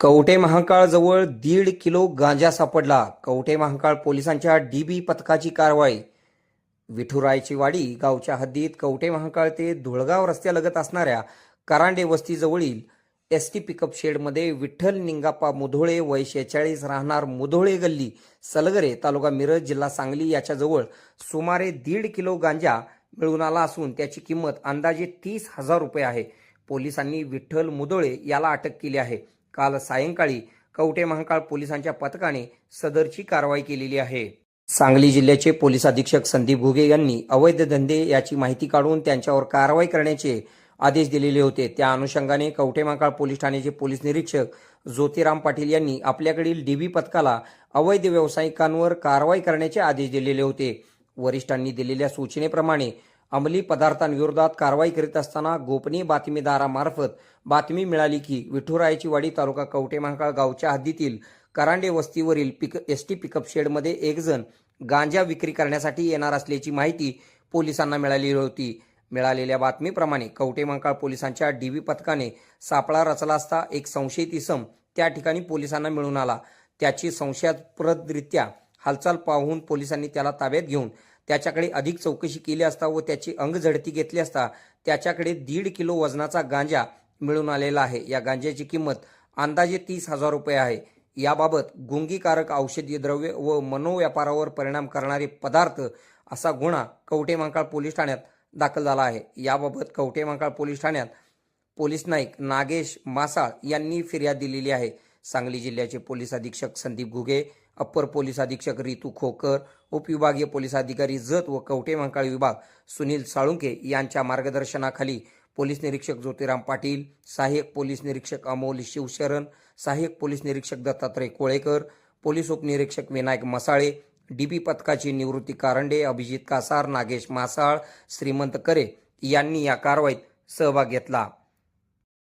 कवठे महाकाळजवळ दीड किलो गांजा सापडला. कवटे महाकाळ पोलिसांच्या डीबी पथकाची कारवाई. विठुरायची वाडी गावच्या हद्दीत कवटे महाकाळ ते धुळगाव रस्त्यालगत असणाऱ्या करांडे वस्तीजवळील एस टी पिकअप शेडमध्ये विठ्ठल निंगाप्पा मुधोळे वय शेहेचाळीस राहणार मुधोळे गल्ली सलगरे तालुका मिरज जिल्हा सांगली याच्याजवळ सुमारे दीड किलो गांजा मिळून आला असून त्याची किंमत अंदाजे तीस हजार रुपये आहे. पोलिसांनी विठ्ठल मुधोळे याला अटक केली आहे. काल सायंकाळी कवठे महाकाळ पोलिसांच्या पथकाने सदरची कारवाई केलेली आहे. सांगली जिल्ह्याचे पोलीस अधीक्षक संदीप घुगे यांनी अवैध धंदे याची माहिती काढून त्यांच्यावर कारवाई करण्याचे आदेश दिलेले होते. त्या अनुषंगाने कवठे महाकाळ पोलीस ठाण्याचे पोलीस निरीक्षक ज्योतिराम पाटील यांनी आपल्याकडील डीबी पथकाला अवैध व्यावसायिकांवर कारवाई करण्याचे आदेश दिलेले होते. वरिष्ठांनी दिलेल्या सूचनेप्रमाणे अंमली पदार्थांविरोधात कारवाई करीत असताना गोपनीय बातमीदारामार्फत बातमी मिळाली की विठुरायाची वाडी तालुका कवटे महाकाळ गावच्या हद्दीतील करांडे वस्तीवरील पिक एस टी पिकअप शेडमध्ये एकजण गांजा विक्री करण्यासाठी येणार असल्याची माहिती पोलिसांना मिळाली होती. मिळालेल्या बातमीप्रमाणे कवटे महाकाळ पोलिसांच्या डीबी पथकाने सापळा रचला असता एक संशयित इसम त्या ठिकाणी पोलिसांना मिळून आला. त्याची संशयास्पदरित्या हालचाल पाहून पोलिसांनी त्याला ताब्यात घेऊन त्याच्याकडे अधिक चौकशी केली असता व त्याची अंग झडती घेतली असता त्याच्याकडे दीड किलो वजनाचा गांजा मिळून आलेला आहे. या गांज्याची किंमत अंदाजे तीस हजार रुपये आहे. याबाबत गुंगीकारक औषधी द्रव्य व मनोव्यापारावर परिणाम करणारे पदार्थ असा गुन्हा कवटेमांकाळ पोलीस ठाण्यात दाखल झाला आहे. याबाबत कवटेमांकाळ पोलीस ठाण्यात पोलीस नाईक नागेश मासाळ यांनी फिर्याद दिलेली आहे. सांगली जिल्ह्याचे पोलीस अधीक्षक संदीप घुगे अप्पर पोलीस अधीक्षक रितू खोकर उपविभागीय पोलीस अधिकारी जत व कवठे महाकाळ विभाग सुनील साळुंके यांच्या मार्गदर्शनाखाली पोलीस निरीक्षक ज्योतिराम पाटील सहाय्यक पोलीस निरीक्षक अमोल शिवशरण सहाय्यक पोलीस निरीक्षक दत्तात्रय कोळेकर पोलीस उपनिरीक्षक विनायक मसाळे डीबी पथकाची निवृत्ती कारंडे अभिजित कासार नागेश मासाळ श्रीमंत करे यांनी या कारवाईत सहभाग घेतला.